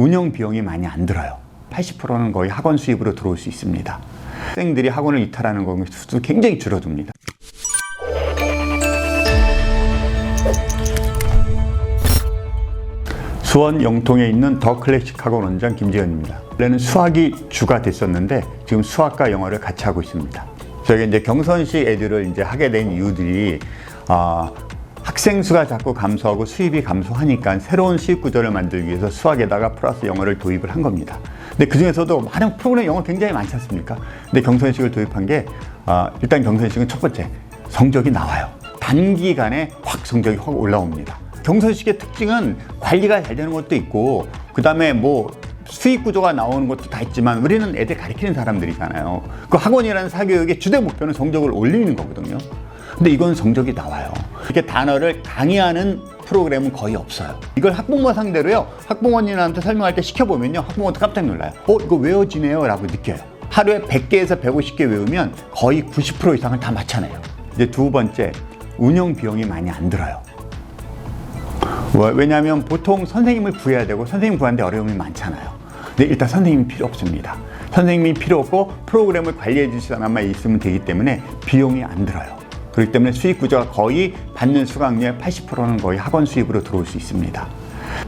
운영 비용이 많이 안 들어요. 80%는 거의 학원 수입으로 들어올 수 있습니다. 학생들이 학원을 이탈하는 거 수도 굉장히 줄어듭니다. 수원 영통에 있는 더 클래식 학원 원장 김지현입니다. 원래는 수학이 주가 됐었는데 지금 수학과 영어를 같이 하고 있습니다. 저희가 이제 경선식 애들을 이제 하게 된 이유들이 아, 학생 수가 자꾸 감소하고 수입이 감소하니까 새로운 수입 구조를 만들기 위해서 수학에다가 플러스 영어를 도입을 한 겁니다. 근데 그 중에서도 많은 프로그램 영어 굉장히 많지 않습니까? 근데 경선식을 도입한 게 아, 일단 경선식은 첫 번째 성적이 나와요. 단기간에 확 성적이 확 올라옵니다. 경선식의 특징은 관리가 잘 되는 것도 있고 그 다음에 뭐 수익 구조가 나오는 것도 다 있지만 우리는 애들 가르치는 사람들이잖아요. 그 학원이라는 사교육의 주된 목표는 성적을 올리는 거거든요. 근데 이건 성적이 나와요. 이렇게 단어를 강의하는 프로그램은 거의 없어요. 이걸 학부모 상대로요. 학부모님한테 설명할 때 시켜보면요. 학부모도 깜짝 놀라요. 어, 이거 외워지네요. 라고 느껴요. 하루에 100개에서 150개 외우면 거의 90% 이상을 다 맞춰내요. 이제 두 번째, 운영 비용이 많이 안 들어요. 왜- 왜냐하면 보통 선생님을 구해야 되고 선생님 구하는데 어려움이 많잖아요. 근데 일단 선생님이 필요 없습니다. 선생님이 필요 없고 프로그램을 관리해 주실 사람만 있으면 되기 때문에 비용이 안 들어요. 그렇기 때문에 수익 구조가 거의 받는 수강료의 80%는 거의 학원 수입으로 들어올 수 있습니다.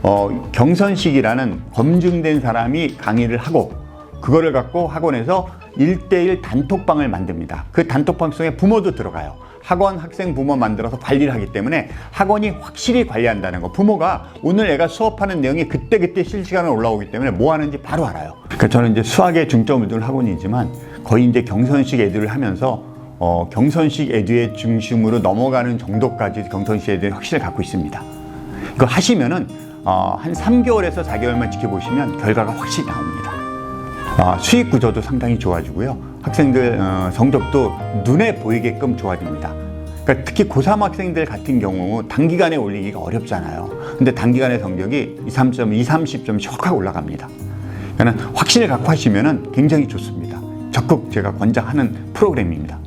어, 경선식이라는 검증된 사람이 강의를 하고 그거를 갖고 학원에서 일대일 단톡방을 만듭니다. 그 단톡방 속에 부모도 들어가요. 학원 학생 부모 만들어서 관리를 하기 때문에 학원이 확실히 관리한다는 거. 부모가 오늘 애가 수업하는 내용이 그때그때 실시간으로 올라오기 때문에 뭐 하는지 바로 알아요. 그러니까 저는 이제 수학에 중점을 둔 학원이지만 거의 이제 경선식 애들을 하면서 어, 경선식 애들의 중심으로 넘어가는 정도까지 경선식 애들이 확실히 갖고 있습니다. 이거 하시면은 어, 한 3개월에서 4개월만 지켜보시면 결과가 확실히 나옵니다. 아, 수익 구조도 상당히 좋아지고요. 학생들 어, 성적도 눈에 보이게끔 좋아집니다. 그러니까 특히 고3 학생들 같은 경우 단기간에 올리기가 어렵잖아요. 근데 단기간에 성적이 2, 3점, 2, 30점씩 확 올라갑니다. 그러니까 확신을 갖고 하시면 굉장히 좋습니다. 적극 제가 권장하는 프로그램입니다.